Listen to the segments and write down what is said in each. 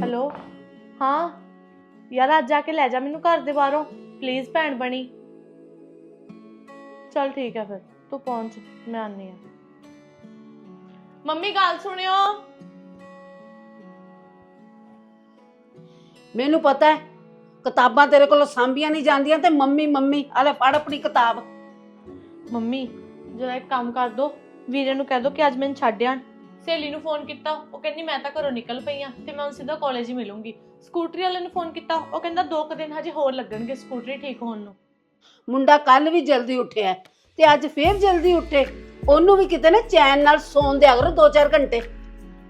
Hello? ਹਾਂ? ਯਾਰ ਅੱਜ ਜਾ ਕੇ ਲੈ ਜਾ ਮੈਨੂੰ ਘਰ ਦੇ ਬਾਹਰੋਂ। ਪਲੀਜ਼ ਭੈਣ ਬਣੀ। ਚਲ ਠੀਕ ਹੈ ਫਿਰ ਤੂੰ ਪਹੁੰਚ ਮੈਂ ਆਨੀ ਆ ਮੰਮੀ ਗੱਲ ਸੁਣਿਓ। ਮੈਨੂੰ ਪਤਾ ਹੈ ਕਿਤਾਬਾਂ ਤੇਰੇ ਕੋਲ ਸਾਂਭੀਆਂ ਨਹੀਂ ਜਾਂਦੀਆਂ ਤੇ ਮੰਮੀ ਮੰਮੀ ਆਲੇ ਫੜ ਆਪਣੀ ਕਿਤਾਬ। ਮੰਮੀ ਜਰਾ ਇੱਕ ਕੰਮ ਕਰ ਦੋ। ਵੀਰੇ ਨੂੰ ਕਹਿ ਦੋ ਕਿ ਅੱਜ ਮੈਨੂੰ ਛੱਡ ਆਣ। ਸਹੇਲੀ ਨੂੰ ਫੋਨ ਕੀਤਾ ਉਹ ਕਹਿੰਦੀ ਮੈਂ ਤਾਂ ਘਰੋਂ ਨਿਕਲ ਪਈ ਆ ਤੇ ਮੈਂ ਹੁਣ ਸਿੱਧਾ ਕਾਲਜ ਹੀ ਮਿਲੂੰਗੀ। ਸਕੂਟਰੀ ਵਾਲੇ ਨੂੰ ਫੋਨ ਕੀਤਾ ਉਹ ਕਹਿੰਦਾ ਦੋ ਕੁ ਦਿਨ ਹਜੇ ਹੋਰ ਲੱਗਣਗੇ ਸਕੂਟਰੀ ਠੀਕ ਹੋਣ ਨੂੰ। ਮੁੰਡਾ ਕੱਲ ਵੀ ਜਲਦੀ ਉੱਠਿਆ ਤੇ ਅੱਜ ਫੇਰ ਜਲਦੀ ਉੱਠੇ। ਉਹਨੂੰ ਵੀ ਕਿਤੇ ਨਾ ਚੈਨ ਨਾਲ ਸੌਣ ਦਿਆ ਕਰੋ 2-4 ਘੰਟੇ।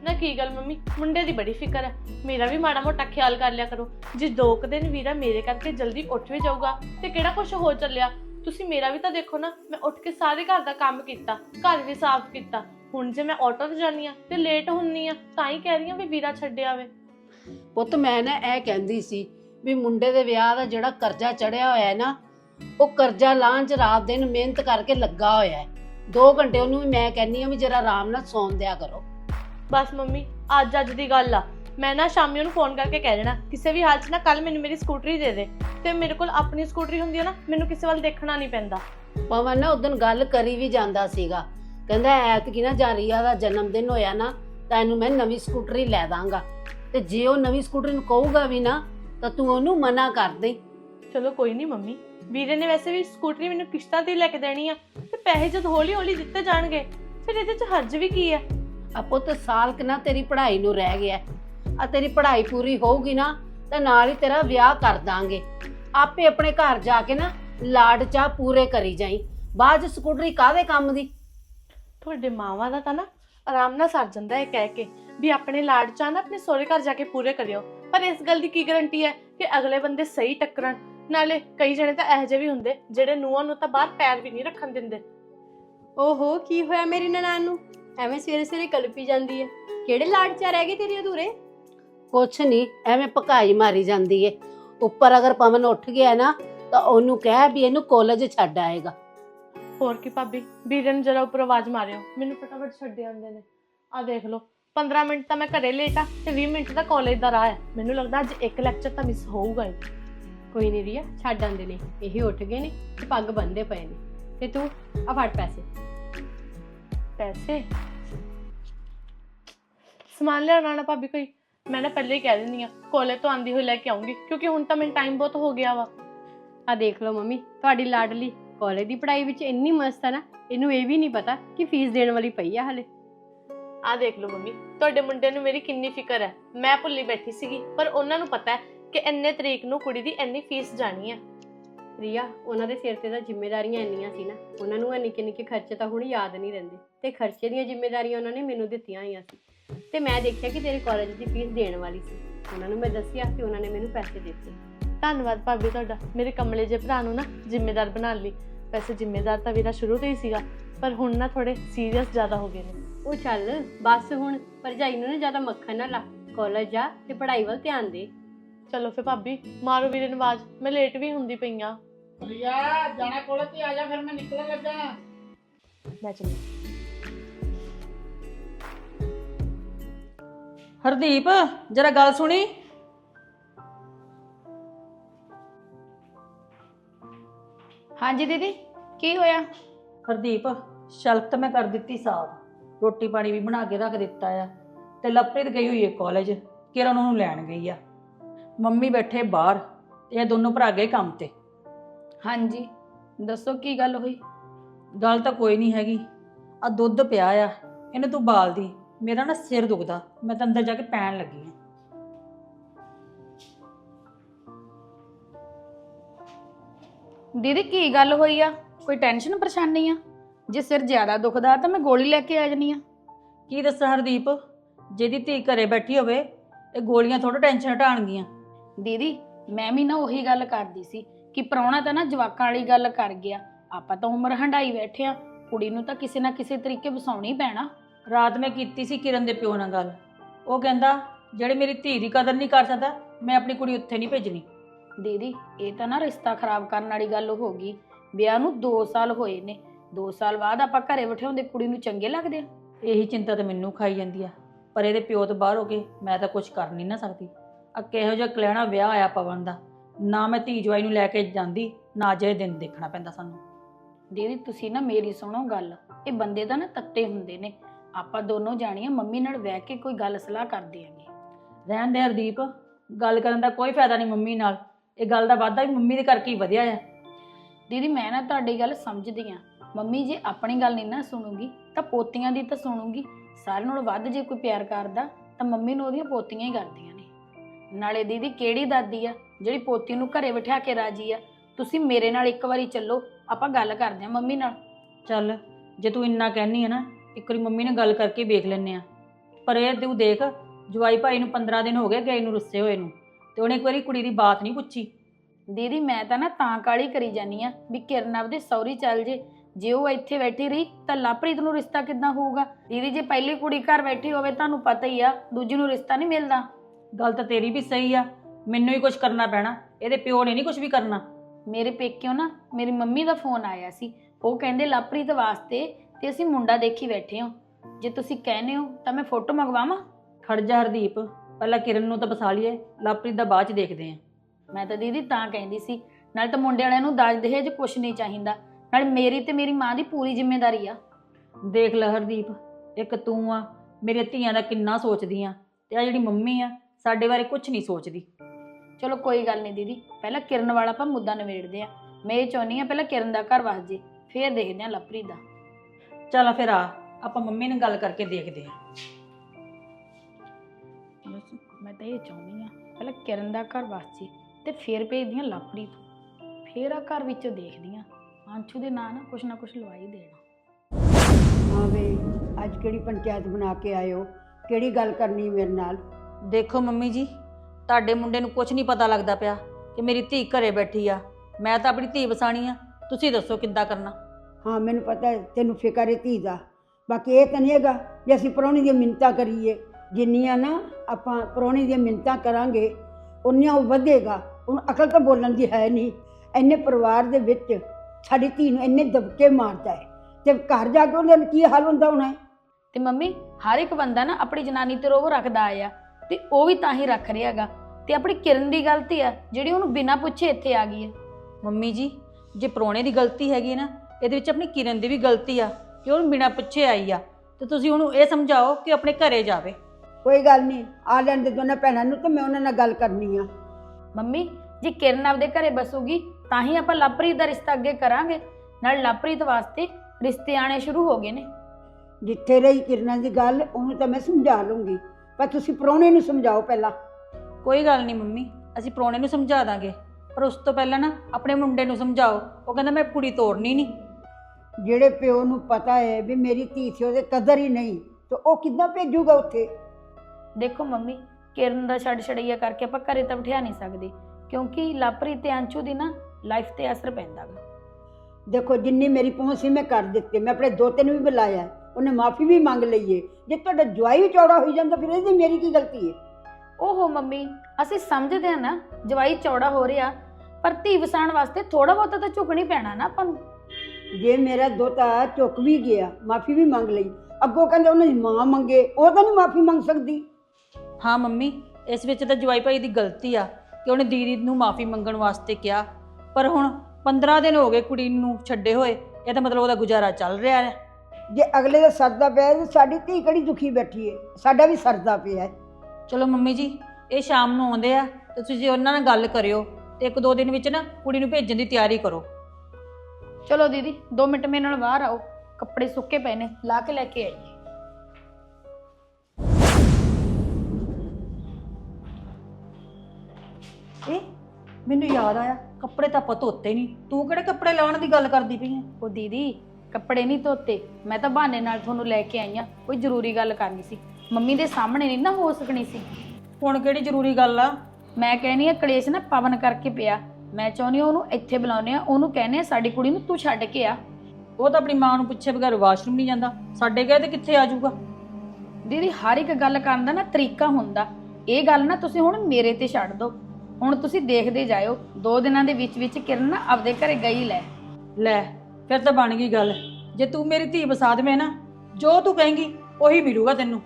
ਨਾ ਕੀ ਗੱਲ ਮੰਮੀ ਮੁੰਡੇ ਦੀ ਬੜੀ ਫਿਕਰ ਹੈ। ਮੇਰਾ ਵੀ ਮਾੜਾ ਮੋਟਾ ਖਿਆਲ ਕਰ ਲਿਆ ਕਰੋ। ਜੇ ਦੋ ਕੁ ਦਿਨ ਵੀਰਾ ਮੇਰੇ ਕਰਕੇ ਜਲਦੀ ਉੱਠ ਵੀ ਜਾਊਗਾ ਤੇ ਕਿਹੜਾ ਕੁਝ ਹੋ ਚੱਲਿਆ? ਤੁਸੀਂ ਮੇਰਾ ਵੀ ਤਾਂ ਦੇਖੋ ਨਾ ਮੈਂ ਉੱਠ ਕੇ ਸਾਰੇ ਘਰ ਦਾ ਕੰਮ ਕੀਤਾ ਘਰ ਵੀ ਸਾਫ਼ ਕੀਤਾ। ਹੁਣ ਜੇ ਮੈਂ ਆਟੋ ਤੇ ਜਾਨੀ ਆ ਤੇ ਲੇਟ ਹੁੰਨੀ ਆ ਤਾਂ ਹੀ ਕਹਿ ਰਹੀ ਆ ਵੀ ਵੀਰਾ ਛੱਡਿਆ ਵੇ ਪੁੱਤ ਮੈਂ ਨਾ ਇਹ ਕਹਿੰਦੀ ਸੀ ਵੀ ਮੁੰਡੇ ਦੇ ਵਿਆਹ ਦਾ ਜਿਹੜਾ ਕਰਜ਼ਾ ਚੜਿਆ ਹੋਇਆ ਹੈ ਨਾ ਉਹ ਕਰਜ਼ਾ ਲਾਹਣ ਚ ਰਾਤ ਦਿਨ ਮਿਹਨਤ ਕਰਕੇ ਲੱਗਾ ਹੋਇਆ ਹੈ। 2 ਘੰਟੇ ਉਹਨੂੰ ਵੀ ਮੈਂ ਕਹਿੰਨੀ ਆ ਵੀ ਜਰਾ ਆਰਾਮ ਨਾਲ ਸੌਣ ਦਿਆ ਕਰੋ। ਬਸ ਮੰਮੀ ਅੱਜ ਅੱਜ ਦੀ ਗੱਲ ਆ। ਮੈਂ ਨਾ ਸ਼ਾਮੀ ਉਹਨੂੰ ਫੋਨ ਕਰਕੇ ਕਹਿ ਦੇਣਾ ਕਿਸੇ ਵੀ ਹਾਲ 'ਚ ਨਾ ਕੱਲ ਮੈਨੂੰ ਮੇਰੀ ਸਕੂਟਰੀ ਦੇ ਦੇ। ਤੇ ਮੇਰੇ ਕੋਲ ਆਪਣੀ ਸਕੂਟਰੀ ਹੁੰਦੀ ਹੈ ਨਾ ਮੈਨੂੰ ਕਿਸੇ ਵੱਲ ਦੇਖਣਾ ਨਹੀਂ ਪੈਂਦਾ। ਪਵਨ ਨਾ ਉਦੋਂ ਗੱਲ ਕਰੀ ਵੀ ਜਾਂਦਾ ਸੀਗਾ। ਕਹਿੰਦਾ ਐਤਕੀ ਨਾ ਜਾਰੀਆ ਦਾ ਜਨਮ ਦਿਨ ਹੋਇਆ ਨਾ ਤਾਂ ਇਹਨੂੰ ਮੈਂ ਨਵੀਂ ਸਕੂਟਰੀ ਲੈ ਦਾਂਗਾ। ਤੇ ਜੇ ਉਹ ਨਵੀਂ ਸਕੂਟਰੀ ਨੂੰ ਕਹੂਗਾ ਵੀ ਨਾ ਤਾਂ ਤੂੰ ਉਹਨੂੰ ਮਨਾ ਕਰ ਦੇ। ਚਲੋ ਕੋਈ ਨਹੀਂ ਮੰਮੀ ਵੀਰੇ ਨੇ ਵੈਸੇ ਵੀ ਸਕੂਟਰੀ ਮੈਨੂੰ ਕਿਸ਼ਤਾਂ ਤੇ ਹੀ ਲੈ ਕੇ ਦੇਣੀ ਆ ਤੇ ਪੈਸੇ ਜਦ ਹੌਲੀ ਹੌਲੀ ਦਿੱਤੇ ਜਾਣਗੇ ਫਿਰ ਇਹਦੇ 'ਚ ਹਰਜ ਵੀ ਕੀ ਆ ਪੁੱਤ ਸਾਲ ਕਿ ਨਾ ਤੇਰੀ ਪੜ੍ਹਾਈ ਨੂੰ ਰਹਿ ਗਿਆ। ਆ ਤੇਰੀ ਪੜ੍ਹਾਈ ਪੂਰੀ ਹੋਊਗੀ ਨਾ ਤਾਂ ਨਾਲ ਹੀ ਤੇਰਾ ਵਿਆਹ ਕਰ ਦਾਂਗੇ। ਆਪੇ ਆਪਣੇ ਘਰ ਜਾ ਕੇ ਨਾ ਲਾਡ ਚਾਹ ਪੂਰੇ ਕਰੀ ਜਾਈ। ਬਾਅਦ 'ਚ ਸਕੂਟਰੀ ਕਾਹਦੇ ਕੰਮ ਦੀ? ਤੁਹਾਡੇ ਮਾਵਾਂ ਦਾ ਤਾਂ ਨਾ ਆਰਾਮ ਨਾਲ ਸਰ ਜਾਂਦਾ ਹੈ ਕਹਿ ਕੇ ਵੀ ਆਪਣੇ ਲਾੜ ਚਾਹ ਨਾ ਆਪਣੇ ਸਹੁਰੇ ਘਰ ਜਾ ਕੇ ਪੂਰੇ ਕਰਿਓ। ਪਰ ਇਸ ਗੱਲ ਦੀ ਕੀ ਗਾਰੰਟੀ ਹੈ ਕਿ ਅਗਲੇ ਬੰਦੇ ਸਹੀ ਟੱਕਰਨ ਨਾਲੇ ਕਈ ਜਣੇ ਤਾਂ ਇਹੋ ਜਿਹੇ ਵੀ ਹੁੰਦੇ ਜਿਹੜੇ ਨੂੰਹਾਂ ਨੂੰ ਤਾਂ ਬਾਹਰ ਪੈਰ ਵੀ ਨਹੀਂ ਰੱਖਣ ਦਿੰਦੇ। ਓਹੋ ਕੀ ਹੋਇਆ ਮੇਰੀ ਨਨਾਣ ਨੂੰ? ਐਵੇਂ ਸਵੇਰੇ ਸਵੇਰੇ ਕਲਪੀ ਜਾਂਦੀ ਹੈ। ਕਿਹੜੇ ਲਾੜ ਚ ਰਹਿ ਗਏ ਤੇਰੇ ਅਧੂਰੇ? ਕੁਛ ਨਹੀਂ ਐਵੇਂ ਪਕਾਈ ਮਾਰੀ ਜਾਂਦੀ ਏ। ਉੱਪਰ ਅਗਰ ਪਵਨ ਉੱਠ ਗਿਆ ਨਾ ਤਾਂ ਉਹਨੂੰ ਕਹਿ ਵੀ ਇਹਨੂੰ ਕਾਲਜ ਛੱਡ ਆਏਗਾ। ਹੋਰ ਕੀ ਭਾਬੀ? ਵੀਰੇ ਨੂੰ ਜਰਾ ਉੱਪਰ ਆਵਾਜ਼ ਮਾਰਿਓ। ਮੈਨੂੰ ਫਟਾਫਟ ਛੱਡੇ ਆਉਂਦੇ ਨੇ। ਆ ਦੇਖ ਲਓ 15 ਮਿੰਟ ਤਾਂ ਮੈਂ ਘਰੇ ਲੇਟ ਆ ਤੇ 20 ਮਿੰਟ ਦਾ ਕਾਲਜ ਦਾ ਰਾਹ ਹੈ ਮੈਨੂੰ ਲੱਗਦਾ ਅੱਜ ਇੱਕ ਲੈਕਚਰ ਤਾਂ ਮਿਸ ਹੋਊਗਾ ਹੀ। ਕੋਈ ਨਹੀਂ ਰੀਆ, ਛੱਡ ਆਂਦੇ ਨੇ। ਇਹ ਉੱਠ ਗਏ ਨੇ ਤੇ ਪੱਗ ਬੰਨਦੇ ਪਏ ਨੇ। ਤੇ ਤੂੰ ਆ ਫੜ ਪੈਸੇ। ਪੈਸੇ? ਸਮਾਨ ਲਿਆਉਣਾ ਨਾ ਭਾਬੀ ਕੋਈ? ਮੈਂ ਨਾ ਪਹਿਲੇ ਹੀ ਕਹਿ ਦਿੰਦੀ ਆ ਕਾਲਜ ਤੋਂ ਆਂਦੀ ਹੋਈ ਲੈ ਕੇ ਆਉਂਗੀ, ਕਿਉਂਕਿ ਹੁਣ ਤਾਂ ਮੈਨੂੰ ਟਾਈਮ ਬਹੁਤ ਹੋ ਗਿਆ ਵਾ। ਆ ਦੇਖ ਲਓ ਮੰਮੀ, ਤੁਹਾਡੀ ਲਾਡਲੀ ਕਾਲਜ ਦੀ ਪੜ੍ਹਾਈ ਵਿੱਚ ਇੰਨੀ ਮਸਤ ਹੈ ਨਾ ਇਹਨੂੰ ਇਹ ਵੀ ਨਹੀਂ ਪਤਾ ਕਿ ਫੀਸ ਦੇਣ ਵਾਲੀ ਪਈ ਆ ਹਲੇ। ਆ ਦੇਖ ਲਓ ਮੰਮੀ ਤੁਹਾਡੇ ਮੁੰਡੇ ਨੂੰ ਮੇਰੀ ਕਿੰਨੀ ਫਿਕਰ ਹੈ ਮੈਂ ਭੁੱਲੀ ਬੈਠੀ ਸੀਗੀ ਪਰ ਉਹਨਾਂ ਨੂੰ ਪਤਾ ਹੈ ਕਿ ਇੰਨੇ ਤਰੀਕ ਨੂੰ ਕੁੜੀ ਦੀ ਇੰਨੀ ਫੀਸ ਜਾਣੀ ਹੈ ਰੀਆ ਉਹਨਾਂ ਦੇ ਸਿਰ ਤੇ ਤਾਂ ਜ਼ਿੰਮੇਵਾਰੀਆਂ ਇੰਨੀਆਂ ਸੀ ਨਾ ਉਹਨਾਂ ਨੂੰ ਇਹ ਨਿੱਕੇ ਨਿੱਕੇ ਖਰਚੇ ਤਾਂ ਹੁਣ ਯਾਦ ਨਹੀਂ ਰਹਿੰਦੇ। ਤੇ ਖਰਚੇ ਦੀਆਂ ਜ਼ਿੰਮੇਵਾਰੀਆਂ ਉਹਨਾਂ ਨੇ ਮੈਨੂੰ ਦਿੱਤੀਆਂ ਹੋਈਆਂ ਸੀ। ਤੇ ਮੈਂ ਦੇਖਿਆ ਕਿ ਤੇਰੇ ਕਾਲਜ ਦੀ ਫੀਸ ਦੇਣ ਵਾਲੀ ਸੀ। ਉਹਨਾਂ ਨੂੰ ਮੈਂ ਦੱਸਿਆ ਤੇ ਉਹਨਾਂ ਨੇ ਮੈਨੂੰ ਪੈਸੇ ਦਿੱਤੇ। ਧੰਨਵਾਦ ਭਾਬੀ ਤੁਹਾਡਾ। ਮੇਰੇ ਕਮਲੇ ਜੇ ਭਰਾ ਨੂੰ ਨਾ ਜ਼ਿੰਮੇਦਾਰ ਬਣਾ ਲਈ। ਵੈਸੇ ਜ਼ਿੰਮੇਦਾਰ ਤਾਂ ਵੀਰਾ ਸ਼ੁਰੂ ਤੋਂ ਹੀ ਸੀਗਾ ਪਰ ਹੁਣ ਨਾ ਥੋੜੇ ਸੀਰੀਅਸ ਜ਼ਿਆਦਾ ਹੋ ਗਏ ਨੇ। ਉਹ ਚੱਲ ਬਸ ਹੁਣ ਭਰਜਾਈ ਨੂੰ ਨਾ ਜ਼ਿਆਦਾ ਮੱਖਣ ਨਾ ਲਾ। ਕਾਲਜ ਜਾ ਤੇ ਪੜ੍ਹਾਈ ਵੱਲ ਧਿਆਨ ਦੇ। ਚਲੋ ਫੇ ਭਾਬੀ ਮਾਰੋ ਵੀਰੇ ਨੂੰ ਆਵਾਜ਼। ਮੈਂ ਲੇਟ ਵੀ ਹੁੰਦੀ ਪਈ ਆ। ਰਿਆ ਜਾਣਾ ਕੋਲ ਤੇ ਆ ਜਾ ਫਿਰ ਮੈਂ ਨਿਕਲਣ ਲੱਗਾ। ਮੈਂ ਚੱਲੀ। ਹਰਦੀਪ ਜਰਾ ਗੱਲ ਸੁਣੀ? ਹਾਂਜੀ ਦੀਦੀ ਕੀ ਹੋਇਆ? ਹਰਦੀਪ ਸ਼ਲਕ ਤਾਂ ਮੈਂ ਕਰ ਦਿੱਤੀ ਸਾਫ਼। ਰੋਟੀ ਪਾਣੀ ਵੀ ਬਣਾ ਕੇ ਰੱਖ ਦਿੱਤਾ ਆ। ਤੇ ਲਵਪ੍ਰੀਤ ਗਈ ਹੋਈ ਹੈ ਕਾਲਜ ਕਿਰਨ ਉਹਨੂੰ ਲੈਣ ਗਈ ਆ। ਮੰਮੀ ਬੈਠੇ ਬਾਹਰ ਤੇ ਇਹ ਦੋਨੋਂ ਭਰਾ ਗਏ ਕੰਮ ਤੇ। ਹਾਂਜੀ ਦੱਸੋ ਕੀ ਗੱਲ ਹੋਈ? ਗੱਲ ਤਾਂ ਕੋਈ ਨਹੀਂ ਹੈਗੀ। ਆ ਦੁੱਧ ਪਿਆ ਆ ਇਹਨੂੰ ਤੂੰ ਬਾਲ ਦੀ ਮੇਰਾ ਨਾ ਸਿਰ ਦੁਖਦਾ ਮੈਂ ਤਾਂ ਅੰਦਰ ਜਾ ਕੇ ਪੈਣ ਲੱਗੀ ਆ। ਦੀਦੀ ਕੀ ਗੱਲ ਹੋਈ ਆ? ਕੋਈ ਟੈਨਸ਼ਨ ਪਰੇਸ਼ਾਨੀ ਆ? ਜੇ ਸਿਰ ਜ਼ਿਆਦਾ ਦੁਖਦਾ ਤਾਂ ਮੈਂ ਗੋਲੀ ਲੈ ਕੇ ਆ ਜਾਨੀ ਆ। ਕੀ ਦੱਸਾਂ ਹਰਦੀਪ? ਜਿਹਦੀ ਧੀ ਘਰੇ ਬੈਠੀ ਹੋਵੇ ਇਹ ਗੋਲੀਆਂ ਥੋੜਾ ਟੈਨਸ਼ਨ ਹਟਾਣਗੀਆਂ ਦੀਦੀ ਮੈਂ ਵੀ ਨਾ ਉਹੀ ਗੱਲ ਕਰਦੀ ਸੀ ਕਿ ਪ੍ਰਾਹੁਣਾ ਤਾਂ ਨਾ ਜਵਾਕਾਂ ਵਾਲੀ ਗੱਲ ਕਰ ਗਿਆ। ਆਪਾਂ ਤਾਂ ਉਮਰ ਹੰਡਾਈ ਬੈਠੇ ਆ। ਕੁੜੀ ਨੂੰ ਤਾਂ ਕਿਸੇ ਨਾ ਕਿਸੇ ਤਰੀਕੇ ਵਸਾਉਣੀ ਪੈਣਾ। ਰਾਤ ਮੈਂ ਕੀਤੀ ਸੀ ਕਿਰਨ ਦੇ ਪਿਓ ਨਾਲ ਗੱਲ। ਉਹ ਕਹਿੰਦਾ ਜਿਹੜੇ ਮੇਰੀ ਧੀ ਦੀ ਕਦਰ ਨਹੀਂ ਕਰ ਸਕਦਾ ਮੈਂ ਆਪਣੀ ਕੁੜੀ ਉੱਥੇ ਨਹੀਂ ਭੇਜਣੀ। ਦੀਦੀ ਇਹ ਤਾਂ ਨਾ ਰਿਸ਼ਤਾ ਖਰਾਬ ਕਰਨ ਵਾਲੀ ਗੱਲ ਹੋ ਗਈ। ਵਿਆਹ ਨੂੰ 2 ਸਾਲ ਹੋਏ ਨੇ। 2 ਸਾਲ ਬਾਅਦ ਆਪਾਂ ਘਰੇ ਬਿਠਾਉਂਦੇ ਕੁੜੀ ਨੂੰ ਚੰਗੇ ਲੱਗਦੇ ਆ। ਇਹੀ ਚਿੰਤਾ ਤਾਂ ਮੈਨੂੰ ਖਾਈ ਜਾਂਦੀ ਆ। ਪਰ ਇਹਦੇ ਪਿਓ ਤੋਂ ਬਾਹਰ ਹੋ ਕੇ ਮੈਂ ਤਾਂ ਕੁਝ ਕਰ ਨਹੀਂ ਨਾ ਸਕਦੀ। ਆ ਕਿਹੋ ਜਿਹਾ ਕਲਿਆਣਾ ਵਿਆਹ ਆਇਆ ਪਵਨ ਦਾ। ਨਾ ਮੈਂ ਧੀ ਜਵਾਈ ਨੂੰ ਲੈ ਕੇ ਜਾਂਦੀ ਨਾ ਜੇ ਦਿਨ ਦੇਖਣਾ ਪੈਂਦਾ ਸਾਨੂੰ। ਦੀਦੀ ਤੁਸੀਂ ਨਾ ਮੇਰੀ ਸੁਣੋ ਗੱਲ। ਇਹ ਬੰਦੇ ਦਾ ਨਾ ਤੱਤੇ ਹੁੰਦੇ ਨੇ। ਆਪਾਂ ਦੋਨੋਂ ਜਾਣੀਆਂ ਮੰਮੀ ਨਾਲ ਬਹਿ ਕੇ ਕੋਈ ਗੱਲ ਸਲਾਹ ਕਰਦੇ ਆਂਗੇ। ਰਹਿਣ ਦੇ ਹਰਦੀਪ ਗੱਲ ਕਰਨ ਦਾ ਕੋਈ ਫਾਇਦਾ ਨਹੀਂ ਮੰਮੀ ਨਾਲ। ਇਹ ਗੱਲ ਦਾ ਵਾਧਾ ਵੀ ਮੰਮੀ ਦੇ ਕਰਕੇ ਹੀ ਵਧਿਆ ਆ? ਦੀਦੀ ਮੈਂ ਨਾ ਤੁਹਾਡੀ ਗੱਲ ਸਮਝਦੀ ਆ ਮੰਮੀ ਜੇ ਆਪਣੀ ਗੱਲ ਨਹੀਂ ਨਾ ਸੁਣੂਗੀ ਤਾਂ ਪੋਤੀਆਂ ਦੀ ਤਾਂ ਸੁਣੂਗੀ। ਸਾਰਿਆਂ ਨਾਲੋਂ ਵੱਧ ਜੇ ਕੋਈ ਪਿਆਰ ਕਰਦਾ ਤਾਂ ਮੰਮੀ ਨੂੰ ਉਹਦੀਆਂ ਪੋਤੀਆਂ ਹੀ ਕਰਦੀਆਂ ਨੇ। ਨਾਲੇ ਦੀਦੀ ਕਿਹੜੀ ਦਾਦੀ ਆ ਜਿਹੜੀ ਪੋਤੀ ਨੂੰ ਘਰੇ ਬਿਠਾ ਕੇ ਰਾਜੀ ਆ? ਤੁਸੀਂ ਮੇਰੇ ਨਾਲ ਇੱਕ ਵਾਰੀ ਚੱਲੋ ਆਪਾਂ ਗੱਲ ਕਰਦੇ ਆ ਮੰਮੀ ਨਾਲ। ਚੱਲ ਜੇ ਤੂੰ ਇੰਨਾ ਕਹਿਨੀ ਆ ਨਾ ਇੱਕ ਵਾਰੀ ਮੰਮੀ ਨਾਲ ਗੱਲ ਕਰਕੇ ਵੇਖ ਲੈਨੇ ਆ ਪਰ ਇਹ ਤੂੰ ਦੇਖ ਜਵਾਈ ਭਾਈ ਨੂੰ 15 ਦਿਨ ਹੋ ਗਏ ਗਏ ਨੂੰ ਰੁੱਸੇ ਹੋਏ ਨੂੰ। ਤੇ ਉਹਨੇ ਇੱਕ ਵਾਰੀ ਕੁੜੀ ਦੀ ਬਾਤ ਨਹੀਂ ਪੁੱਛੀ। ਦੀਦੀ ਮੈਂ ਤਾਂ ਨਾ ਤਾਂ ਕਾਲੀ ਕਰੀ ਜਾਨੀ ਆ ਵੀ ਕਿਰਨ ਆਪਦੇ ਸੌਰੀ ਚੱਲ ਜੇ। ਜੇ ਉਹ ਇੱਥੇ ਬੈਠੀ ਰਹੀ ਤਾਂ ਲਾਪ੍ਰੀਤ ਨੂੰ ਰਿਸ਼ਤਾ ਕਿੱਦਾਂ ਹੋਊਗਾ? ਦੀਦੀ ਜੇ ਪਹਿਲੀ ਕੁੜੀ ਘਰ ਬੈਠੀ ਹੋਵੇ ਤੁਹਾਨੂੰ ਪਤਾ ਹੀ ਆ ਦੂਜੀ ਨੂੰ ਰਿਸ਼ਤਾ ਨਹੀਂ ਮਿਲਦਾ। ਗੱਲ ਤਾਂ ਤੇਰੀ ਵੀ ਸਹੀ ਆ। ਮੈਨੂੰ ਹੀ ਕੁਝ ਕਰਨਾ ਪੈਣਾ। ਇਹਦੇ ਪਿਓ ਨੇ ਨਹੀਂ ਕੁਝ ਵੀ ਕਰਨਾ। ਮੇਰੇ ਪੇਕਿਓ ਨਾ ਮੇਰੀ ਮੰਮੀ ਦਾ ਫੋਨ ਆਇਆ ਸੀ। ਉਹ ਕਹਿੰਦੇ ਲਾਪ੍ਰੀਤ ਵਾਸਤੇ ਤੇ ਅਸੀਂ ਮੁੰਡਾ ਦੇਖੀ ਬੈਠੇ ਹਾਂ ਜੇ ਤੁਸੀਂ ਕਹਿੰਦੇ ਹੋ ਤਾਂ ਮੈਂ ਫੋਟੋ ਮੰਗਵਾਵਾਂ? ਖੜ ਜਾ ਹਰਦੀਪ। ਪਹਿਲਾਂ ਕਿਰਨ ਨੂੰ ਤਾਂ ਬਸਾ ਲਈਏ ਲਾਪ੍ਰੀਤ ਦਾ ਬਾਅਦ ਚ ਦੇਖਦੇ ਆ ਮੈਂ ਤਾਂ ਦੀਦੀ ਤਾਂ ਕਹਿੰਦੀ ਸੀ ਨਾਲ ਤਾਂ ਮੁੰਡੇ ਵਾਲਿਆਂ ਨੂੰ ਦਾਜ ਦਹੇਜ ਕੁਛ ਨਹੀਂ ਚਾਹੀਦਾ ਨਾਲ ਮੇਰੀ ਤੇ ਮੇਰੀ ਮਾਂ ਦੀ ਪੂਰੀ ਜ਼ਿੰਮੇਵਾਰੀ ਆ। ਦੇਖ ਲੈ ਹਰਦੀਪ ਇੱਕ ਤੂੰ ਆ ਮੇਰੇ ਧੀਆਂ ਦਾ ਕਿੰਨਾ ਸੋਚਦੀ ਆ ਤੇ ਆ ਜਿਹੜੀ ਮੰਮੀ ਆ ਸਾਡੇ ਬਾਰੇ ਕੁਝ ਨਹੀਂ ਸੋਚਦੀ। ਚਲੋ ਕੋਈ ਗੱਲ ਨਹੀਂ ਦੀਦੀ ਪਹਿਲਾਂ ਕਿਰਨ ਵਾਲਾ ਆਪਾਂ ਮੁੱਦਾ ਨਿਬੇੜਦੇ ਆ ਮੈਂ ਇਹ ਚਾਹੁੰਦੀ ਆ ਪਹਿਲਾਂ ਕਿਰਨ ਦਾ ਘਰ ਵਸ ਜੇ ਫੇਰ ਦੇਖਦੇ ਆ ਲਾਪ੍ਰੀਤ ਦਾ। ਚੱਲ ਫਿਰ ਆ ਆਪਾਂ ਮੰਮੀ ਨਾਲ ਗੱਲ ਕਰਕੇ ਦੇਖਦੇ ਆ ਤਾਂ ਇਹ ਚਾਹੁੰਦੀ ਆ। ਪਹਿਲਾਂ ਕਿਰਨ ਦਾ ਘਰ ਵਸ ਜੇ ਤੇ ਫੇਰ ਭੇਜਦੀਆਂ ਲਾਪਰੀ ਤੋਂ। ਫੇਰ ਆ ਘਰ ਵਿੱਚ ਦੇਖਦੀਆਂ। ਆਂਚੂ ਦੇ ਨਾਂ ਨਾ ਕੁਛ ਨਾ ਕੁਛ ਲਵਾਈ ਦੇਣਾ। ਹਾਂ ਵੇ ਅੱਜ ਕਿਹੜੀ ਪੰਚਾਇਤ ਬਣਾ ਕੇ ਆਇਓ ਕਿਹੜੀ ਗੱਲ ਕਰਨੀ ਮੇਰੇ ਨਾਲ? ਦੇਖੋ ਮੰਮੀ ਜੀ ਤੁਹਾਡੇ ਮੁੰਡੇ ਨੂੰ ਕੁਝ ਨਹੀਂ ਪਤਾ ਲੱਗਦਾ ਪਿਆ ਕਿ ਮੇਰੀ ਧੀ ਘਰੇ ਬੈਠੀ ਆ। ਮੈਂ ਤਾਂ ਆਪਣੀ ਧੀ ਵਸਾਣੀ ਆ। ਤੁਸੀਂ ਦੱਸੋ ਕਿੱਦਾਂ ਕਰਨਾ? ਹਾਂ ਮੈਨੂੰ ਪਤਾ ਹੈ ਤੈਨੂੰ ਫਿਕਰ ਹੈ ਧੀ ਦਾ। ਬਾਕੀ ਇਹ ਤਾਂ ਨਹੀਂ ਹੈਗਾ ਜੇ ਅਸੀਂ ਪ੍ਰਾਹੁਣੀ ਦੀਆਂ ਮਿੰਨਤਾਂ ਕਰੀਏ। ਜਿੰਨੀਆਂ ਨਾ ਆਪਾਂ ਪ੍ਰਾਹੁਣੀ ਦੀਆਂ ਮਿੰਨਤਾਂ ਕਰਾਂਗੇ ਉਨੀਆਂ ਉਹ ਵਧੇਗਾ। ਉਹਨੂੰ ਅਕਲ ਤਾਂ ਬੋਲਣ ਦੀ ਹੈ ਨਹੀਂ। ਇੰਨੇ ਪਰਿਵਾਰ ਦੇ ਵਿੱਚ ਸਾਡੀ ਧੀ ਨੂੰ ਇੰਨੇ ਦਬਕੇ ਮਾਰਦਾ ਹੈ। ਤੇ ਘਰ ਜਾ ਕੇ ਉਹਦਾ ਕੀ ਹਾਲ ਹੁੰਦਾ ਹੋਣਾ ਹੈ? ਤੇ ਮੰਮੀ ਹਰ ਇੱਕ ਬੰਦਾ ਨਾ ਆਪਣੀ ਜਨਾਨੀ ਤੇ ਰੋਹ ਰੱਖਦਾ ਆ ਤੇ ਉਹ ਵੀ ਤਾਂ ਹੀ ਰੱਖ ਰਿਹਾਗਾ ਤੇ ਆਪਣੀ ਕਿਰਨ ਦੀ ਗਲਤੀ ਆ ਜਿਹੜੀ ਉਹਨੂੰ ਬਿਨਾਂ ਪੁੱਛੇ ਇੱਥੇ ਆ ਗਈ ਹੈ ਮੰਮੀ ਜੀ ਜੇ ਪ੍ਰਾਹੁਣੇ ਦੀ ਗਲਤੀ ਹੈਗੀ ਨਾ ਇਹਦੇ ਵਿੱਚ ਆਪਣੀ ਕਿਰਨ ਦੀ ਵੀ ਗਲਤੀ ਆ ਕਿ ਉਹ ਬਿਨਾਂ ਪੁੱਛੇ ਆਈ ਆ। ਤੇ ਤੁਸੀਂ ਉਹਨੂੰ ਇਹ ਸਮਝਾਓ ਕਿ ਆਪਣੇ ਘਰੇ ਜਾਵੇ। ਕੋਈ ਗੱਲ ਨਹੀਂ ਆ ਲੈਣ ਦੇ ਦੋਨਾਂ ਭੈਣਾਂ ਨੂੰ ਤੇ ਮੈਂ ਉਹਨਾਂ ਨਾਲ ਗੱਲ ਕਰਨੀ ਆ। ਮੰਮੀ ਜੇ ਕਿਰਨ ਆਪਦੇ ਘਰੇ ਬਸੂਗੀ ਤਾਂ ਹੀ ਆਪਾਂ ਲਾਪ੍ਰੀਤ ਦਾ ਰਿਸ਼ਤਾ ਅੱਗੇ ਕਰਾਂਗੇ। ਨਾਲ ਲਾਪ੍ਰੀਤ ਵਾਸਤੇ ਰਿਸ਼ਤੇ ਆਣੇ ਸ਼ੁਰੂ ਹੋ ਗਏ ਨੇ। ਜਿੱਥੇ ਰਹੀ ਕਿਰਨਾਂ ਦੀ ਗੱਲ ਉਹਨੂੰ ਤਾਂ ਮੈਂ ਸਮਝਾ ਲੂੰਗੀ। ਪਰ ਤੁਸੀਂ ਪ੍ਰਾਹੁਣੇ ਨੂੰ ਸਮਝਾਓ ਪਹਿਲਾਂ। ਕੋਈ ਗੱਲ ਨਹੀਂ ਮੰਮੀ ਅਸੀਂ ਪ੍ਰਾਹੁਣੇ ਨੂੰ ਸਮਝਾ ਦਾਂਗੇ। ਪਰ ਉਸ ਤੋਂ ਪਹਿਲਾਂ ਨਾ ਆਪਣੇ ਮੁੰਡੇ ਨੂੰ ਸਮਝਾਓ। ਉਹ ਕਹਿੰਦਾ ਮੈਂ ਕੁੜੀ ਤੋੜਨੀ ਨਹੀਂ। ਜਿਹੜੇ ਪਿਓ ਨੂੰ ਪਤਾ ਹੈ ਵੀ ਮੇਰੀ ਧੀ ਸੀ ਉਹਦੇ ਕਦਰ ਹੀ ਨਹੀਂ ਤੇ ਉਹ ਕਿੱਦਾਂ ਭੇਜੂਗਾ ਉੱਥੇ? ਦੇਖੋ ਮੰਮੀ ਕਿਰਨ ਦਾ ਛੱਡ ਛੜਈਆ ਕਰਕੇ ਆਪਾਂ ਘਰੇ ਤਾਂ ਬਿਠਾ ਨਹੀਂ ਸਕਦੇ ਕਿਉਂਕਿ ਲਾਪ੍ਰੀਤ ਤੇ ਅੰਸ਼ੂ ਦੀ ਨਾ ਲਾਈਫ ਤੇ ਅਸਰ ਪੈਂਦਾ ਗਾ ਦੇਖੋ ਜਿੰਨੀ ਮੇਰੀ ਪਹੁੰਚ ਸੀ ਮੈਂ ਕਰ ਦਿੱਤੀ ਮੈਂ ਆਪਣੇ ਦੋਤੇ ਨੂੰ ਵੀ ਬੁਲਾਇਆ ਉਹਨੇ ਮਾਫੀ ਵੀ ਮੰਗ ਲਈ ਏ। ਜੇ ਤੁਹਾਡਾ ਜਵਾਈ ਵੀ ਚੌੜਾ ਹੋਈ ਜਾਂਦਾ ਫਿਰ ਇਹਦੀ ਮੇਰੀ ਕੀ ਗਲਤੀ ਹੈ ਓਹੋ ਮੰਮੀ ਅਸੀਂ ਸਮਝਦੇ ਆ ਨਾ ਜਵਾਈ ਚੌੜਾ ਹੋ ਰਿਹਾ ਪਰ ਧੀ ਵਸਾਉਣ ਵਾਸਤੇ ਥੋੜਾ ਬਹੁਤਾ ਤਾਂ ਝੁਕਣੀ ਪੈਣਾ ਨਾ ਆਪਾਂ ਨੂੰ। ਜੇ ਮੇਰਾ ਦੋਤਾ ਝੁਕ ਵੀ ਗਿਆ ਮਾਫੀ ਵੀ ਮੰਗ ਲਈ ਅੱਗੋਂ ਕਹਿੰਦੇ ਉਹਨਾਂ ਦੀ ਮਾਂ ਮੰਗੇ ਉਹ ਤਾਂ ਨਹੀਂ ਮਾਫੀ ਮੰਗ ਸਕਦੀ। ਹਾਂ ਮੰਮੀ ਇਸ ਵਿੱਚ ਤਾਂ ਜਵਾਈ ਭਾਈ ਦੀ ਗਲਤੀ ਆ ਕਿ ਉਹਨੇ ਦੀਦੀ ਨੂੰ ਮਾਫੀ ਮੰਗਣ ਵਾਸਤੇ ਕਿਹਾ। ਪਰ ਹੁਣ 15 ਦਿਨ ਹੋ ਗਏ ਕੁੜੀ ਨੂੰ ਛੱਡੇ ਹੋਏ ਇਹ ਤਾਂ ਮਤਲਬ ਉਹਦਾ ਗੁਜ਼ਾਰਾ ਚੱਲ ਰਿਹਾ ਹੈ। ਜੇ ਅਗਲੇ ਦਾ ਸਰਦਾ ਪਿਆ ਤੇ ਸਾਡੀ ਧੀ ਕਿਹੜੀ ਦੁਖੀ ਬੈਠੀ ਹੈ? ਸਾਡਾ ਵੀ ਸਰਦਾ ਪਿਆ ਹੈ। ਚਲੋ ਮੰਮੀ ਜੀ ਇਹ ਸ਼ਾਮ ਨੂੰ ਆਉਂਦੇ ਆ ਤੇ ਤੁਸੀਂ ਉਹਨਾਂ ਨਾਲ ਗੱਲ ਕਰਿਓ ਤੇ ਇੱਕ ਦੋ ਦਿਨ ਵਿੱਚ ਨਾ ਕੁੜੀ ਨੂੰ ਭੇਜਣ ਦੀ ਤਿਆਰੀ ਕਰੋ। ਚਲੋ ਦੀਦੀ 2 ਮਿੰਟ ਮੇਰੇ ਨਾਲ ਬਾਹਰ ਆਓ ਕੱਪੜੇ ਸੁੱਕੇ ਪਏ ਨੇ ਲਾ ਕੇ ਲੈ ਕੇ ਆਈਏ। ਇਹ ਮੈਨੂੰ ਯਾਦ ਆਇਆ ਕੱਪੜੇ ਤਾਂ ਆਪਾਂ ਧੋਤੇ ਨਹੀਂ ਤੂੰ ਕਿਹੜੇ ਕੱਪੜੇ ਲਾਉਣ ਦੀ ਗੱਲ ਕਰਦੀ ਪਈ ਹੈ ਉਹ ਦੀਦੀ ਕੱਪੜੇ ਨਹੀਂ ਧੋਤੇ। ਮੈਂ ਤਾਂ ਬਹਾਨੇ ਨਾਲ ਤੁਹਾਨੂੰ ਲੈ ਕੇ ਆਈ ਆ। ਕੋਈ ਜ਼ਰੂਰੀ ਗੱਲ ਕਰਨੀ ਸੀ। ਮੰਮੀ ਦੇ ਸਾਹਮਣੇ ਨਹੀਂ ਨਾ ਹੋ ਸਕਣੀ ਸੀ। ਹੁਣ ਕਿਹੜੀ ਜ਼ਰੂਰੀ ਗੱਲ ਆ? ਮੈਂ ਕਹਿੰਨੀ ਆ ਕਲੇਸ਼ ਨਾ ਪਵਨ ਕਰਕੇ ਪਿਆ। ਮੈਂ ਚਾਹੁੰਦੀ ਹਾਂ ਉਹਨੂੰ ਇੱਥੇ ਬੁਲਾਉਨੇ ਆ ਉਹਨੂੰ ਕਹਿੰਨੇ ਆ ਸਾਡੀ ਕੁੜੀ ਨੂੰ ਤੂੰ ਛੱਡ ਕੇ ਆ। ਉਹ ਤਾਂ ਆਪਣੀ ਮਾਂ ਨੂੰ ਪੁੱਛੇ ਬਗੈਰ ਵਾਸ਼ਰੂਮ ਨਹੀਂ ਜਾਂਦਾ। ਸਾਡੇ ਗਏ ਤੇ ਕਿੱਥੇ ਆ ਜਾਊਗਾ? ਦੀਦੀ ਹਰ ਇੱਕ ਗੱਲ ਕਰਨ ਦਾ ਨਾ ਤਰੀਕਾ ਹੁੰਦਾ। ਇਹ ਗੱਲ ਨਾ ਤੁਸੀਂ ਹੁਣ ਮੇਰੇ ਤੇ ਛੱਡ ਦਿਓ। ਹੁਣ ਤੁਸੀਂ ਦੇਖਦੇ ਜਾਇਓ ਦੋ ਦਿਨਾਂ ਦੇ ਵਿੱਚ ਵਿੱਚ ਕਿਰਨ ਨਾ ਆਪਦੇ ਘਰੇ ਗਈ ਲੈ। ਲੈ ਫਿਰ ਤਾਂ ਬਣ ਗਈ ਗੱਲ। ਜੇ ਤੂੰ ਮੇਰੀ ਧੀ ਵਸਾ ਦੇਵੇਂ ਨਾ ਜੋ ਤੂੰ ਕਹੇਂਗੀ ਉਹੀ ਮਿਲੂਗਾ ਤੈਨੂੰ।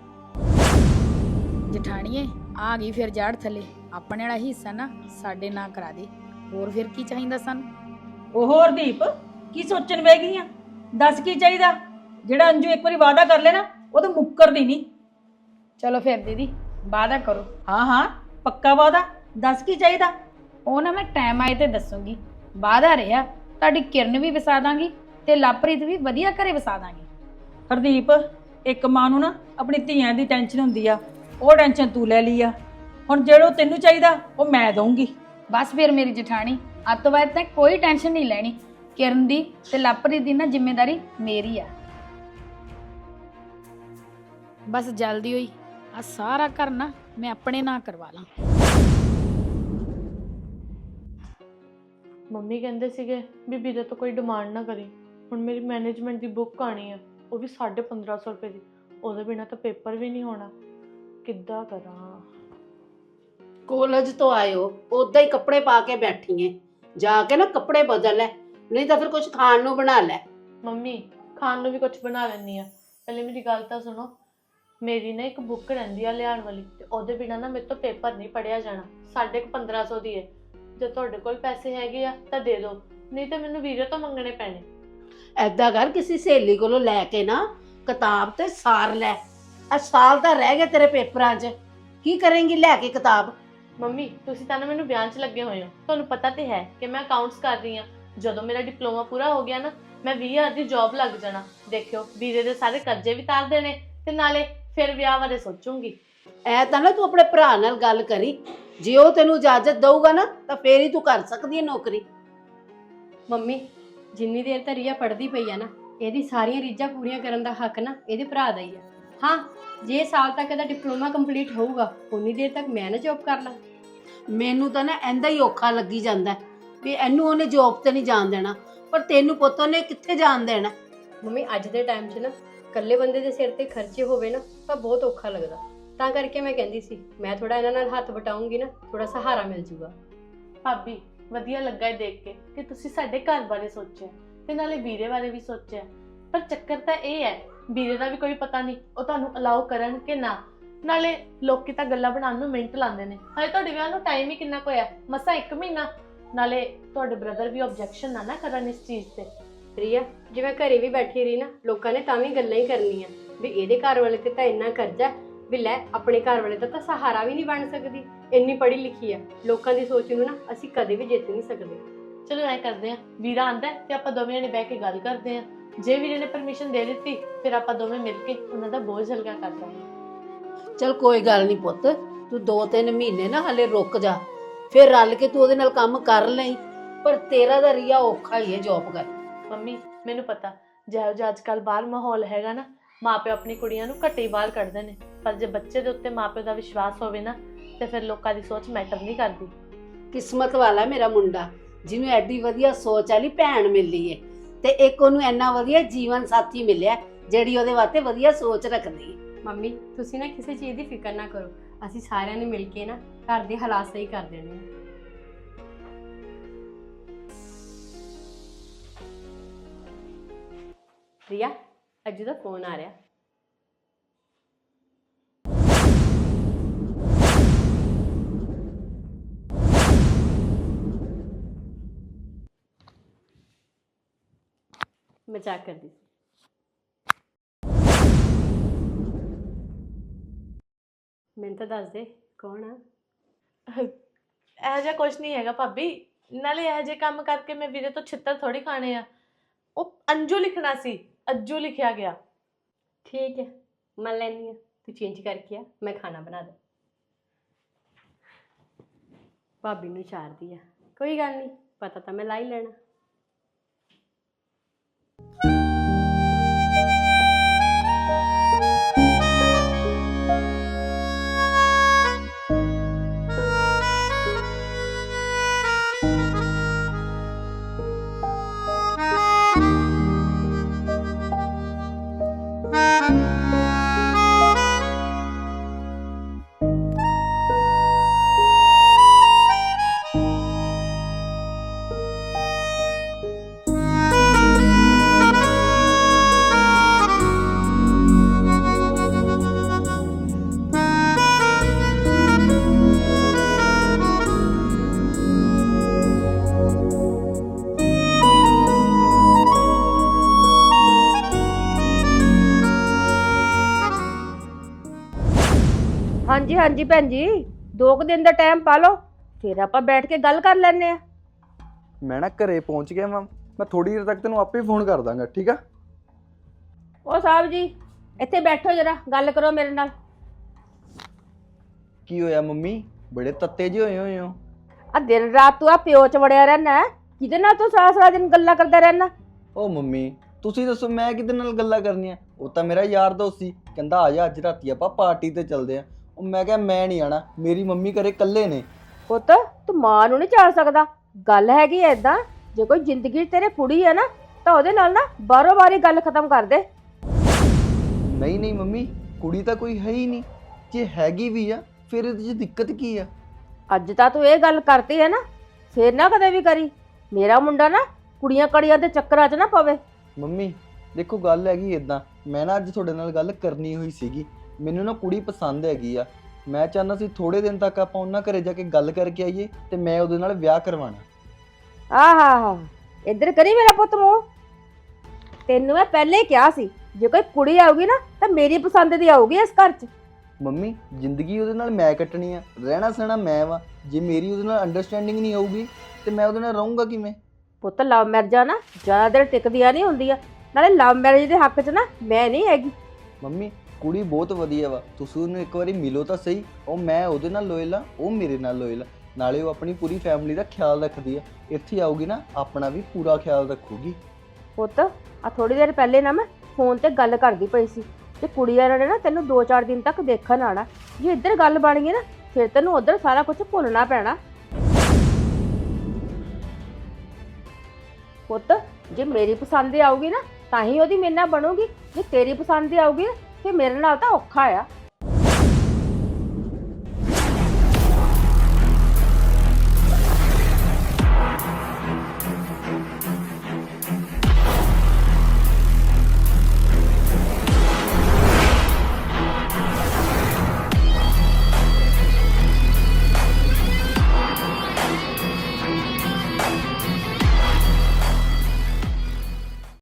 ਜਠਾਣੀਏ ਆ ਗਈ ਫਿਰ ਜਾੜ ਥੱਲੇ। ਆਪਣੇ ਵਾਲਾ ਹਿੱਸਾ ਨਾ ਸਾਡੇ ਨਾਂ ਕਰਾ ਦੇ। ਹੋਰ ਫਿਰ ਕੀ ਚਾਹੀਦਾ ਸਾਨੂੰ? ਉਹ ਹੋਰ ਦੀਪ ਕੀ ਸੋਚਣ ਬਹਿ ਗਈ ਆ? ਦੱਸ ਕੀ ਚਾਹੀਦਾ? ਜਿਹੜਾ ਅੰਜੂ ਇੱਕ ਵਾਰੀ ਵਾਅਦਾ ਕਰ ਲੈ ਨਾ ਉਹ ਤਾਂ ਮੁੱਕਰਦੀ ਨਹੀਂ। ਚਲੋ ਫਿਰ ਦੀਦੀ ਵਾਅਦਾ ਕਰੋ। ਹਾਂ ਹਾਂ ਪੱਕਾ ਵਾਅਦਾ। ਦੱਸ ਕੀ ਚਾਹੀਦਾ? ਉਹ ਨਾ ਮੈਂ ਟਾਈਮ ਆਏ ਤੇ ਦੱਸੂਗੀ। ਵਾਅਦਾ ਰਿਹਾ ਤੁਹਾਡੀ ਕਿਰਨ ਵੀ ਵਸਾ ਦਾਂਗੀ ਤੇ ਲਾਪ੍ਰੀਤ ਵੀ ਵਧੀਆ ਘਰੇ ਵਸਾ ਦਾਂਗੀ। ਹਰਦੀਪ ਇੱਕ ਮਾਂ ਨੂੰ ਨਾ ਆਪਣੀ ਧੀਆਂ ਦੀ ਟੈਨਸ਼ਨ ਹੁੰਦੀ ਆ ਉਹ ਟੈਨਸ਼ਨ ਤੂੰ ਲੈ ਲਈ ਆ। ਹੁਣ ਜਿਹੜਾ ਤੈਨੂੰ ਚਾਹੀਦਾ ਉਹ ਮੈਂ ਦਊਂਗੀ। ਬਸ ਫਿਰ ਮੇਰੀ ਜਠਾਣੀ ਅੱਜ ਤੋਂ ਬਾਅਦ ਤਾਂ ਕੋਈ ਟੈਨਸ਼ਨ ਨਹੀਂ ਲੈਣੀ। ਕਿਰਨ ਦੀ ਤੇ ਲਾਪ੍ਰੀਤ ਦੀ ਨਾ ਜ਼ਿੰਮੇਵਾਰੀ ਮੇਰੀ ਆ। ਬਸ ਜਲਦੀ ਹੋਈ ਆ ਸਾਰਾ ਘਰ ਨਾ ਮੈਂ ਆਪਣੇ ਨਾਂ ਕਰਵਾ ਲਾਂ। ਮੰਮੀ ਕਹਿੰਦੇ ਸੀਗੇ ਵੀ ਵੀਰੇ ਤੋਂ ਕੋਈ ਡਿਮਾਂਡ ਨਾ ਕਰੀ। ਹੁਣ ਮੇਰੀ ਮੈਨੇਜਮੈਂਟ ਦੀ ਬੁੱਕ ਆਣੀ ਆ ਉਹ ਵੀ 1550 ਰੁਪਏ ਦੀ। ਉਹਦੇ ਬਿਨਾ ਤਾਂ ਪੇਪਰ ਵੀ ਨਹੀਂ ਹੋਣਾ। ਕਿੱਦਾਂ ਕਰਾਂ? ਕਾਲਜ ਤੋਂ ਆਇਓ ਉਦਾਂ ਹੀ ਕੱਪੜੇ ਪਾ ਕੇ ਬੈਠੀ ਏ ਜਾ ਕੇ ਨਾ ਕੱਪੜੇ ਬਦਲ ਲੈ ਨਹੀਂ ਤਾਂ ਫਿਰ ਕੁਝ ਖਾਣ ਨੂੰ ਬਣਾ ਲੈ। ਮੰਮੀ ਖਾਣ ਨੂੰ ਵੀ ਕੁਝ ਬਣਾ ਲੈਣੀ ਆ। ਪਹਿਲੇ ਮੇਰੀ ਗੱਲ ਤਾਂ ਸੁਣੋ। ਮੇਰੀ ਨਾ ਇੱਕ ਬੁੱਕ ਰਹਿੰਦੀ ਆ ਲਿਆਉਣ ਵਾਲੀ ਤੇ ਉਹਦੇ ਬਿਨਾ ਨਾ ਮੇਰੇ ਤੋਂ ਪੇਪਰ ਨਹੀਂ ਪੜਿਆ ਜਾਣਾ। ਕੁ 1500 ਦੀ ਹੈ ਜੇ ਤੁਹਾਡੇ ਕੋਲ ਪੈਸੇ ਹੈਗੇ ਆ ਤਾਂ ਦੇ ਦਿਓ। ਨਹੀਂ ਤਾਂ ਮੈਨੂੰ ਵੀਰੇ ਤੋਂ ਮੰਗਣੇ ਪੈਣੇ। ਐਦਾਂ ਕਰ ਕਿਸੇ ਸਹੇਲੀ ਕੋਲੋਂ ਲੈ ਕੇ ਨਾ ਕਿਤਾਬ ਤੇ ਸਾਰ ਲੈ। ਆ ਸਾਲ ਤਾਂ ਰਹਿ ਗਿਆ ਤੇਰੇ ਪੇਪਰਾਂ 'ਚ। ਕੀ ਕਰੇਂਗੀ ਲੈ ਕੇ ਕਿਤਾਬ? ਮੰਮੀ ਤੁਸੀਂ ਤਾਂ ਨਾ ਮੈਨੂੰ ਬਿਆਨ 'ਚ ਲੱਗੇ ਹੋਏ ਹੋ। ਤੁਹਾਨੂੰ ਪਤਾ ਤੇ ਹੈ ਕਿ ਮੈਂ ਅਕਾਊਂਟਸ ਕਰ ਰਹੀ ਹਾਂ। ਜਦੋਂ ਮੇਰਾ ਡਿਪਲੋਮਾ ਪੂਰਾ ਹੋ ਗਿਆ ਨਾ ਮੈਂ 20000 ਦੀ ਜੌਬ ਲੱਗ ਜਾਣਾ। ਦੇਖਿਓ ਵੀਰੇ ਦੇ ਸਾਰੇ ਕਰਜ਼ੇ ਵੀ ਤਾਰ ਦੇਣੇ ਤੇ ਨਾਲੇ ਫਿਰ ਵਿਆਹ ਬਾਰੇ ਸੋਚੂੰਗੀ। ਐ ਤਾਂ ਨਾ ਤੂੰ ਆਪਣੇ ਭਰਾ ਨਾਲ ਗੱਲ ਕਰੀ। ਜੇ ਉਹ ਤੈਨੂੰ ਇਜਾਜ਼ਤ ਦਊਗਾ ਨਾ ਤਾਂ ਫੇਰ ਹੀ ਤੂੰ ਕਰ ਸਕਦੀ ਹੈ ਨੌਕਰੀ। ਮੰਮੀ ਜਿੰਨੀ ਦੇਰ ਤਾਂ ਰੀਆ ਪੜ੍ਹਦੀ ਪਈ ਆ ਨਾ ਇਹਦੀ ਸਾਰੀਆਂ ਰੀਝਾਂ ਪੂਰੀਆਂ ਕਰਨ ਦਾ ਹੱਕ ਨਾ ਇਹਦੇ ਭਰਾ ਦਾ ਹੀ ਆ। ਹਾਂ ਜੇ ਸਾਲ ਤੱਕ ਇਹਦਾ ਡਿਪਲੋਮਾ ਕੰਪਲੀਟ ਹੋਊਗਾ ਉਨੀ ਦੇਰ ਤੱਕ ਮੈਂ ਨਾ ਜੌਬ ਕਰ ਲਾਂ। ਮੈਨੂੰ ਤਾਂ ਨਾ ਐਂਦਾ ਹੀ ਔਖਾ ਲੱਗੀ ਜਾਂਦਾ ਹੈ ਵੀ ਇਹਨੂੰ ਉਹਨੇ ਜੋਬ ਤੇ ਨਹੀਂ ਜਾਣ ਦੇਣਾ ਪਰ ਤੈਨੂੰ ਪੁੱਤ ਉਹਨੇ ਕਿੱਥੇ ਜਾਣ ਦੇਣਾ? ਮੰਮੀ ਅੱਜ ਦੇ ਟਾਈਮ 'ਚ ਨਾ ਇਕੱਲੇ ਬੰਦੇ ਦੇ ਸਿਰ ਤੇ ਖਰਚੇ ਹੋਵੇ ਨਾ ਤਾਂ ਬਹੁਤ ਔਖਾ ਲੱਗਦਾ। ਤਾਂ ਕਰਕੇ ਮੈਂ ਕਹਿੰਦੀ ਸੀ ਮੈਂ ਥੋੜਾ ਇਹਨਾਂ ਨਾਲ ਹੱਥ ਵਟਾਉਂਗੀ ਨਾ ਥੋੜਾ ਸਹਾਰਾ ਮਿਲ ਜੂਗਾ। ਭਾਬੀ ਵਧੀਆ ਲੱਗਾ ਇਹ ਦੇਖ ਕੇ ਕਿ ਤੁਸੀਂ ਸਾਡੇ ਘਰ ਬਾਰੇ ਸੋਚਿਆ ਤੇ ਨਾਲੇ ਵੀਰੇ ਬਾਰੇ ਵੀ ਸੋਚਿਆ। ਪਰ ਚੱਕਰ ਤਾਂ ਇਹ ਹੈ ਵੀਰੇ ਦਾ ਵੀ ਕੋਈ ਪਤਾ ਨਹੀਂ ਉਹ ਤੁਹਾਨੂੰ ਅਲਾਉ ਕਰਨ ਕਿ ਨਾ। ਨਾਲੇ ਲੋਕੀ ਤਾਂ ਗੱਲਾਂ ਬਣਾਉਣ ਨੂੰ ਮਿੰਟ ਲਾਉਂਦੇ ਨੇ। ਹਜੇ ਤੁਹਾਡੇ ਵਿਆਹ ਨੂੰ ਟਾਈਮ ਹੀ ਕਿੰਨਾ ਕੁ ਹੋਇਆ? ਮਸਾ 1 ਮਹੀਨਾ? ਨਾਲੇ ਤੁਹਾਡੇ ਬ੍ਰਦਰ ਵੀ ਆਬਜੈਕਸ਼ਨ ਨਾ ਨਾ ਕਰਨ ਇਸ ਚੀਜ਼ ਤੇ। ਰੀਆ ਜੇ ਮੈਂ ਘਰੇ ਵੀ ਬੈਠੀ ਰਹੀ ਨਾ ਲੋਕਾਂ ਨੇ ਤਾਂ ਵੀ ਗੱਲਾਂ ਹੀ ਕਰਨੀਆਂ। ਵੀ ਇਹਦੇ ਘਰ ਵਾਲੇ ਤੇ ਤਾਂ ਇੰਨਾ ਕਰਜ਼ਾ ਵੀ ਲੈ ਆਪਣੇ ਘਰ ਵਾਲੇ ਦਾ ਤਾਂ ਸਹਾਰਾ ਵੀ ਨਹੀਂ ਬਣ ਸਕਦੀ। ਇੰਨੀ ਪੜ੍ਹੀ ਲਿਖੀ ਆ। ਲੋਕਾਂ ਦੀ ਸੋਚ ਨੂੰ ਨਾ ਅਸੀਂ ਕਦੇ ਵੀ ਜਿੱਤ ਨਹੀਂ ਸਕਦੇ। ਚਲੋ ਐ ਕਰਦੇ ਆ। ਵੀਰਾ ਆਂਦਾ ਹੈ ਤੇ ਆਪਾਂ ਦੋਵੇਂ ਜਣੇ ਬਹਿ ਕੇ ਗੱਲ ਕਰਦੇ ਆ। ਜੇ ਵੀਰੇ ਨੇ ਪਰਮਿਸ਼ਨ ਦੇ ਦਿੱਤੀ ਫਿਰ ਆਪਾਂ ਦੋਵੇਂ ਮਿਲ ਕੇ ਉਹਨਾਂ ਦਾ ਬੋਝ ਹਲਕਾ ਕਰ ਦਾਂਗੇ। ਚਲ ਕੋਈ ਗੱਲ ਨਹੀਂ ਪੁੱਤ। ਤੂੰ 2-3 ਮਹੀਨੇ ਨਾ ਹਲੇ ਰੁਕ ਜਾ। ਫਿਰ ਰਲ ਕੇ ਤੂੰ ਉਹਦੇ ਨਾਲ ਕੰਮ ਕਰ ਲਈ। ਪਰ ਤੇਰਾ ਦਾ ਰੀਆ ਔਖਾ ਹੀ ਹੈ ਜੋਬ ਕਰ ਮੰਮੀ ਮੈਨੂੰ ਪਤਾ ਜਿਹੋ ਜਿਹਾ ਅੱਜ ਕੱਲ ਬਾਹਰ ਮਾਹੌਲ ਹੈਗਾ ਨਾ ਮਾਪੇ ਆਪਣੀ ਕੁੜੀਆਂ ਨੂੰ ਘੱਟੇ ਹੀ ਬਾਹਰ ਕੱਢਦੇ ਨੇ। ਪਰ ਜੇ ਬੱਚੇ ਦੇ ਉੱਤੇ ਮਾਪੇ ਦਾ ਵਿਸ਼ਵਾਸ ਹੋਵੇ ਨਾ ਤੇ ਫਿਰ ਲੋਕਾਂ ਦੀ ਸੋਚ ਮੈਟਰ ਨਹੀਂ ਕਰਦੀ। ਕਿਸਮਤ ਵਾਲਾ ਮੇਰਾ ਮੁੰਡਾ ਜਿਹਨੂੰ ਐਡੀ ਵਧੀਆ ਸੋਚ ਵਾਲੀ ਭੈਣ ਮਿਲੀ ਏ ਤੇ ਇੱਕ ਉਹਨੂੰ ਇੰਨਾ ਵਧੀਆ ਜੀਵਨ ਸਾਥੀ ਮਿਲਿਆ ਜਿਹੜੀ ਉਹਦੇ ਵਾਸਤੇ ਵਧੀਆ ਸੋਚ ਰੱਖਦੀ ਏ। ਮੰਮੀ ਤੁਸੀਂ ਨਾ ਕਿਸੇ ਚੀਜ਼ ਦੀ ਫਿਕਰ ਨਾ ਕਰੋ। ਅਸੀਂ ਸਾਰਿਆਂ ਨੇ ਮਿਲ ਕੇ ਨਾ ਘਰ ਦੇ ਹਾਲਾਤ ਸਹੀ ਕਰ ਦੇਣੇ ਆ। ਰੀਆ ਅੱਜੂ ਦਾ ਫੋਨ ਆ ਰਿਹਾ। ਮਜ਼ਾਕ ਕਰਦੀ ਸੀ। ਮੈਨੂੰ ਤਾਂ ਦੱਸ ਦੇ ਕੌਣ ਆ? ਇਹੋ ਜਿਹਾ ਕੁਝ ਨਹੀਂ ਹੈਗਾ ਭਾਬੀ। ਨਾਲੇ ਇਹੋ ਜਿਹੇ ਕੰਮ ਕਰਕੇ ਮੈਂ ਵੀਰੇ ਤੋਂ ਛਿੱਤਰ ਥੋੜੀ ਖਾਣੇ ਆ। ਉਹ ਅੰਜੂ ਲਿਖਣਾ ਸੀ ਅੱਜੂ ਲਿਖਿਆ ਗਿਆ। ਠੀਕ ਹੈ ਮੰਨ ਲੈਣੀ ਆ ਤੂੰ ਚੇਂਜ ਕਰਕੇ ਆ ਮੈਂ ਖਾਣਾ ਬਣਾ ਦਾਂ। ਭਾਬੀ ਨੂੰ ਚਾਰਦੀ ਆ। ਕੋਈ ਗੱਲ ਨਹੀਂ ਪਤਾ ਤਾਂ ਮੈਂ ਲਾ ਹੀ ਲੈਣਾ। ਹਾਂਜੀ ਭੈਣ ਜੀ ਦੋ ਕੁ ਦਿਨ ਦਾ ਟਾਈਮ ਪਾ ਲਓ ਫਿਰ ਆਪਾਂ ਬੈਠ ਕੇ ਗੱਲ ਕਰ ਲੈਣੇ ਆ ਮੈਂ ਨਾ ਘਰੇ ਪਹੁੰਚ ਗਿਆ ਵਾਂ ਮੈਂ ਥੋੜੀ ਦੇਰ ਤੱਕ ਤੈਨੂੰ ਆਪੇ ਫੋਨ ਕਰ ਦਾਂਗਾ ਠੀਕ ਆ? ਉਹ ਸਾਹਿਬ ਜੀ ਇੱਥੇ ਬੈਠੋ ਜਰਾ ਗੱਲ ਕਰੋ ਮੇਰੇ ਨਾਲ। ਕੀ ਹੋਇਆ ਮੰਮੀ? ਬੜੇ ਤੱਤੇ ਜਿਹੇ ਹੋਏ ਹੋਏ ਹੋ। ਆ ਦਿਨ ਰਾਤ ਤੂੰ ਆ ਪਿਓ ਚ ਵੜਿਆ ਰਹਿਣਾ ਕਿਹਦੇ ਨਾਲ ਤੂੰ ਸਾਰਾ ਸਾਰਾ ਦਿਨ ਗੱਲਾਂ ਕਰਦਾ ਰਹਿਣਾ ਓ ਮੰਮੀ ਤੁਸੀਂ ਦੱਸੋ ਮੈਂ ਕਿਹਦੇ ਨਾਲ ਗੱਲਾਂ ਕਰਨੀਆਂ? ਉਹ ਤਾਂ ਮੇਰਾ ਯਾਰ ਦੋਸਤ ਸੀ ਕਹਿੰਦਾ ਆ ਜਾ ਅੱਜ ਰਾਤੀ ਆਪਾਂ ਪਾਰਟੀ ਤੇ ਚੱਲਦੇ ਆ ਉਹ ਮੈਂ ਕਿਹਾ ਮੈਂ ਨਹੀਂ ਆਣਾ ਮੇਰੀ ਮੰਮੀ ਘਰੇ ਇਕੱਲੇ ਨੇ। ਪੁੱਤ ਤੂੰ ਮਾਂ ਨੂੰ ਨਹੀਂ ਚਾਲ ਸਕਦਾ। ਗੱਲ ਹੈਗੀ ਐਦਾਂ ਜੇ ਕੋਈ ਜ਼ਿੰਦਗੀ 'ਚ ਤੇਰੇ ਕੁੜੀ ਹੈ ਨਾ ਤਾਂ ਉਹਦੇ ਨਾਲ ਨਾ ਬਾਰੋ ਬਾਰੀ ਗੱਲ ਖਤਮ ਕਰ ਦੇ। ਨਹੀਂ ਨਹੀਂ ਮੰਮੀ ਕੁੜੀ ਤਾਂ ਕੋਈ ਹੈ ਹੀ ਨਹੀਂ। ਜੇ ਹੈਗੀ ਵੀ ਆ ਫਿਰ ਇਹਦੇ 'ਚ ਦਿੱਕਤ ਕੀ ਆ? ਅੱਜ ਤਾਂ ਤੂੰ ਇਹ ਗੱਲ ਕਰਤੀ ਹੈ ਨਾ ਫੇਰ ਨਾ ਕਦੇ ਵੀ ਕਰੀ। ਮੇਰਾ ਮੁੰਡਾ ਨਾ ਕੁੜੀਆਂ ਕੜੀਆਂ ਦੇ ਚੱਕਰਾਂ 'ਚ ਨਾ ਪਵੇ। ਮੰਮੀ ਦੇਖੋ ਗੱਲ ਹੈਗੀ ਇਦਾਂ ਮੈਂ ਨਾ ਅੱਜ ਤੁਹਾਡੇ ਨਾਲ ਗੱਲ ਕਰਨੀ ਹੋਈ ਸੀਗੀ। ਮੈਨੂੰ ਨਾ ਕੁੜੀ ਪਸੰਦ ਹੈਗੀ ਆ। ਮੈਂ ਚਾਹੁੰਦਾ ਸੀ ਥੋੜੇ ਦਿਨ ਤੱਕ ਆਪਾਂ ਉਹਨਾਂ ਘਰੇ ਜਾ ਕੇ ਗੱਲ ਕਰਕੇ ਆਈਏ ਤੇ ਮੈਂ ਉਹਦੇ ਨਾਲ ਵਿਆਹ ਕਰਵਾਉਣਾ। ਆਹਾ ਇੱਧਰ ਕਰੀ ਮੇਰਾ ਪੁੱਤ ਮੂੰਹ। ਤੈਨੂੰ ਮੈਂ ਪਹਿਲੇ ਹੀ ਕਿਹਾ ਸੀ ਜੇ ਕੋਈ ਕੁੜੀ ਆਊਗੀ ਨਾ ਤਾਂ ਮੇਰੀ ਪਸੰਦ ਦੀ ਆਊਗੀ ਇਸ ਘਰ 'ਚ। ਮੰਮੀ ਜ਼ਿੰਦਗੀ ਉਹਦੇ ਨਾਲ ਮੈਂ ਕੱਟਣੀ ਆ ਰਹਿਣਾ ਸਹਿਣਾ ਮੈਂ ਵਾ। ਜੇ ਮੇਰੀ ਉਹਦੇ ਨਾਲ ਅੰਡਰਸਟੈਂਡਿੰਗ ਨਹੀਂ ਹੋਊਗੀ ਤੇ ਮੈਂ ਉਹਦੇ ਨਾਲ ਰਹੂੰਗਾ ਕਿਵੇਂ? ਪੁੱਤ ਲਵ ਮੈਰਿਜਾਂ ਨਾ ਜ਼ਿਆਦਾ ਦੇਰ ਟਿਕਦੀਆਂ ਨਹੀਂ ਹੁੰਦੀਆਂ। ਨਾਲੇ ਲਵ ਮੈਰਿਜ ਦੇ ਹੱਕ 'ਚ ਨਾ ਮੈਂ ਨਹੀਂ ਹੈਗੀ। ਮੰਮੀ ਕੁੜੀ ਬਹੁਤ ਵਧੀਆ ਵਾ। ਤੁਸੀਂ ਉਹਨੂੰ ਇੱਕ ਵਾਰੀ ਮਿਲੋ ਤਾਂ ਸਹੀ। ਉਹ ਮੈਂ ਉਹਦੇ ਨਾਲ ਲੋਇਲ ਆ, ਉਹ ਮੇਰੇ ਨਾਲ ਲੋਇਲ ਆ। ਨਾਲੇ ਉਹ ਆਪਣੀ ਪੂਰੀ ਫੈਮਿਲੀ ਦਾ ਖਿਆਲ ਰੱਖਦੀ ਆ। ਇੱਥੇ ਆਊਗੀ ਨਾ, ਆਪਣਾ ਵੀ ਪੂਰਾ ਖਿਆਲ ਰੱਖੂਗੀ। ਪੁੱਤ ਆ ਥੋੜੀ ਦੇਰ ਪਹਿਲੇ ਨਾ ਮੈਂ ਫੋਨ ਤੇ ਗੱਲ ਕਰਦੀ ਪਈ ਸੀ ਤੇ ਕੁੜੀ ਵਾਲਿਆਂ ਨੇ ਨਾ ਤੈਨੂੰ 2-4 ਦਿਨ ਤੱਕ ਦੇਖਣ ਆਣਾ ਜੇ ਇੱਧਰ ਗੱਲ ਬਣ ਗਈ ਨਾ, ਫਿਰ ਤੈਨੂੰ ਉੱਧਰ ਸਾਰਾ ਕੁਝ ਭੁੱਲਣਾ ਪੈਣਾ। ਪੁੱਤ, ਜੇ ਮੇਰੀ ਪਸੰਦ ਆਊਗੀ ਨਾ, ਤਾਂ ਹੀ ਉਹਦੀ ਮੇਰੇ ਨਾਲ ਬਣੂਗੀ। ਜੇ ਤੇਰੀ ਪਸੰਦ ਆਊਗੀ ਨਾ, ਮੇਰੇ ਨਾਲ ਤਾਂ ਔਖਾ ਆ।